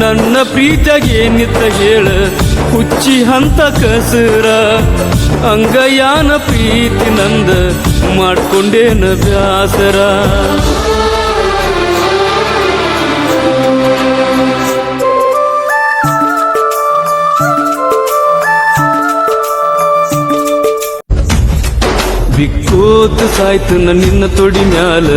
ನನ್ನ ಪ್ರೀತಿಗೆ ನಿತ್ತ ಹೇಳ. ಹುಚ್ಚಿ ಹಂತ ಕಸರ ಅಂಗಯಾನ ಪ್ರೀತಿ ನಂದ ಮಾಡ್ಕೊಂಡೇನ ಬ್ಯಾಸರ. ಬಿಕ್ಕೋತ್ ಸಾಯ್ತು ನಿನ್ನ ತೊಡಿ ಮ್ಯಾಲ.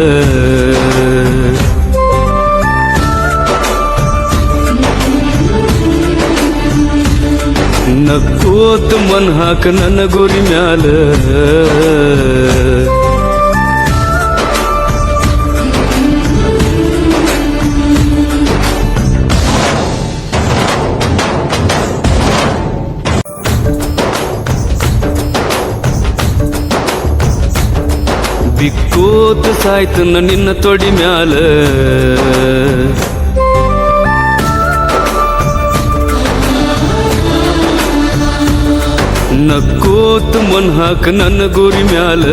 ನಕ್ಕೋತ್ ಮನ್ ಹಾಕ ನನ್ನ ಗುರಿ ಮ್ಯಾಲ. ಬಿಕ್ಕೋತ್ ಸಾಯ್ತನ ನಿನ್ನ ತೊಡಿ ಮ್ಯಾಲ. ನಕ್ಕೋತ್ ಮನ್ ಹಾಕ ನನ್ನ ಗುರಿ ಮ್ಯಾಲ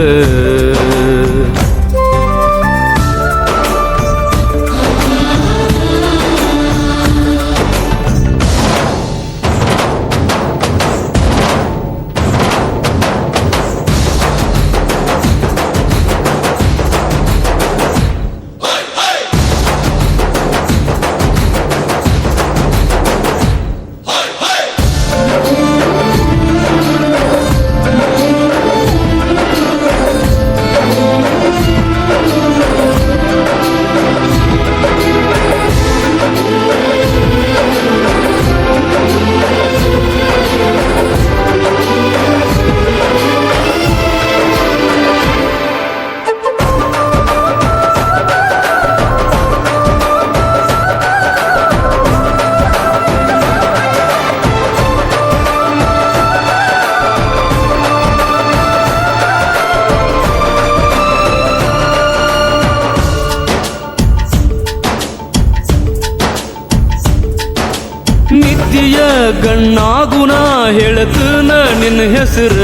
ನಿತ್ಯ ಹೇಳ್ತನ ನಿನ್ನ ಹೆಸರ.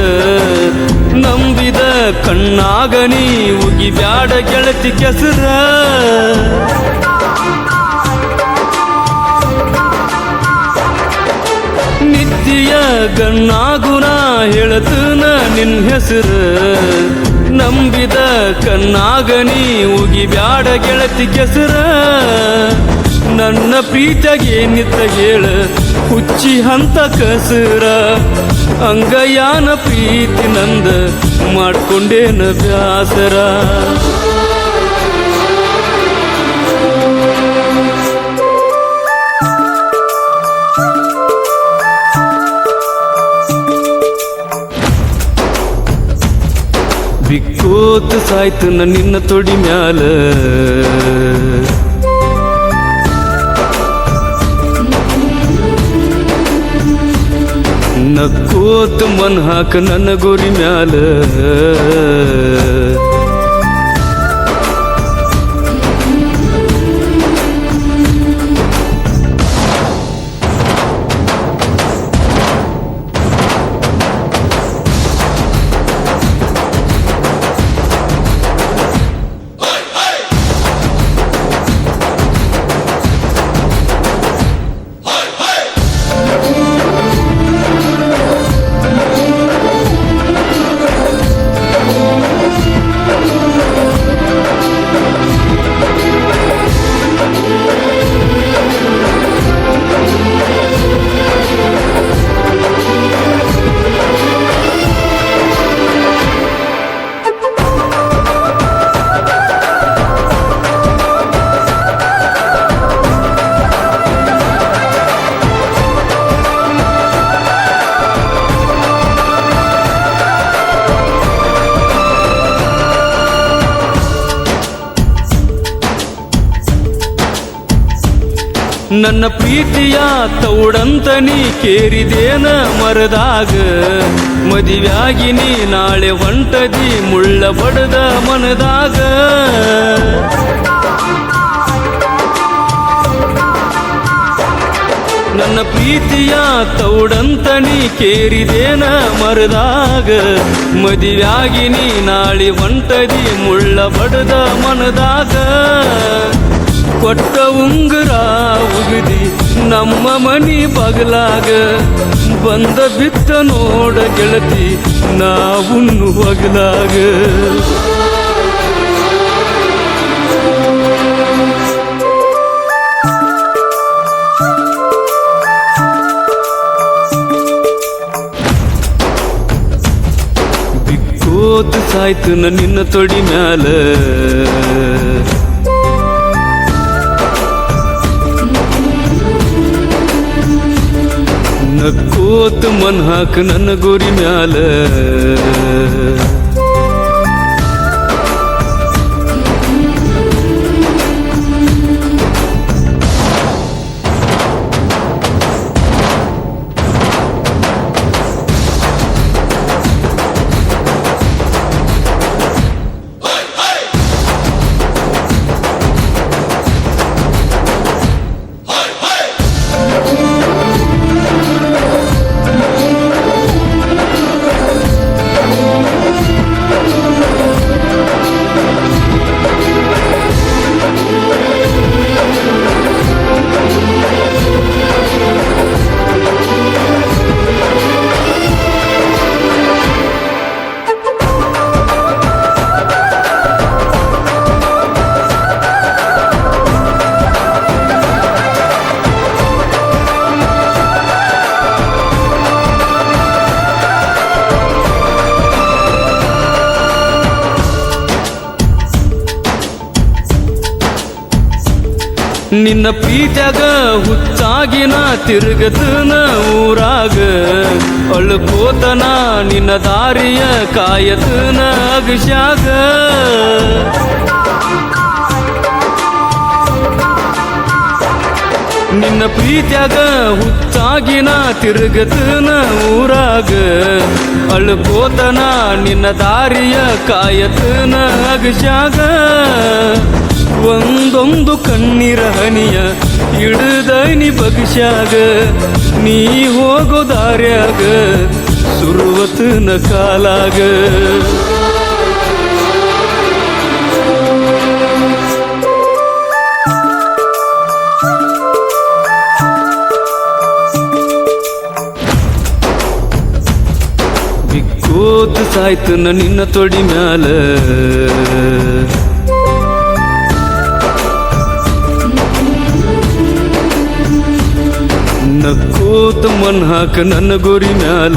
ನಂಬಿದ ಕಣ್ಣಾಗ ನೀ ಉಗಿ ಬ್ಯಾಡ ಗೆಳತಿ ಕೆಸರ. ನಿತ್ಯ ಗಣ್ಣಾಗುಣ ಹೇಳ್ತನ ನಿನ್ನ ಹೆಸರ. ನಂಬಿದ ಕಣ್ಣಾಗ ನೀ ಉಗಿ ಬ್ಯಾಡ ಗೆಳತಿ ಕೆಸರ. ನನ್ನ ಪ್ರೀತಿಗೆ ನಿತ್ತ ಹೇಳ. ಹುಚ್ಚಿ ಹಂತ ಕಸರ ಅಂಗಯಾನ ಪ್ರೀತಿ ನಂದ ಮಾಡ್ಕೊಂಡೇನ ವ್ಯಾಸರ ಬಿಕ್ಕೋತ್ ಸಾಯ್ತು ನಿನ್ನ ತೊಡಿ ಮ್ಯಾಲ. ನಕ್ಕೋತ್ ಮನ್ ಹಾಕ ನನ್ನ ಗುರಿ ಮ್ಯಾಲ ನನ್ನ ಪ್ರೀತಿಯ ತೌಡಂತ ನೀ ಕೇರಿದೇನ ಮರದಾಗ. ಮದಿವ್ಯಾಗಿ ನೀ ನಾಳೆ ಹೊಂಟದಿ ಮುಳ್ಳ ಬಡದ ಮನದಾಗ. ನನ್ನ ಪ್ರೀತಿಯ ತೌಡಂತ ನೀ ಕೇರಿದೇನ ಮರದಾಗ. ಮದಿವ್ಯಾಗಿ ನೀ ನಾಳೆ ಹೊಂಟದಿ ಮುಳ್ಳ ಬಡದ ಮನದಾಗ. ಕೊಟ್ಟ ಉಂಗುರ ಉಗಿದಿ ನಮ್ಮ ಮನಿ ಬಗಲಾಗ ಬಂದ ಬಿತ್ತ ನೋಡ ಗೆಳತಿ ನಾವುನ್ನು ಬಗಲಾಗ ಬಿಕ್ಕೋತ್ ಸಾಯ್ತು ನ ನಿನ್ನ ತೊಡಿ ಮ್ಯಾಲ ನಕ್ಕೋತ್ ಮನ್ ಹಾಕ ನನ್ನ ಗುರಿ ನಿನ್ನ ಪ್ರೀತ್ಯಾಗ ಹುಚ್ಚಾಗಿನ ತಿರುಗತನ ಊರಾಗ. ಅಳ್ಕೋತನ ನಿನ್ನ ದಾರಿಯ ಕಾಯತನ ಅಗಶ್ಯಾಗ ನಿನ್ನ ಪ್ರೀತ್ಯಾಗ ಹುಚ್ಚಾಗಿನ ತಿರುಗತನ ಊರಾಗ. ಅಳ್ಕೋತನ ನಿನ್ನ ದಾರಿಯ ಕಾಯತನ ಅಗಶ್ಯಾಗ ಒಂದೊಂದು ಕಣ್ಣೀರ ಹನಿಯ ಹಿಡ್ದನಿ ಬಗಶ್ಯಾಗ ನೀ ಹೋಗೋ ದಾರ್ಯಾಗ ಸುರುವತನ ಕಾಲಾಗ. ಸಾಯ್ತು ನ ನಿನ್ನ ತೊಡಿ ಮ್ಯಾಲ. ನಕ್ಕೋತ ಮನ್ ಹಾಕ ನನ್ನ ಗುರಿ ಮ್ಯಾಲ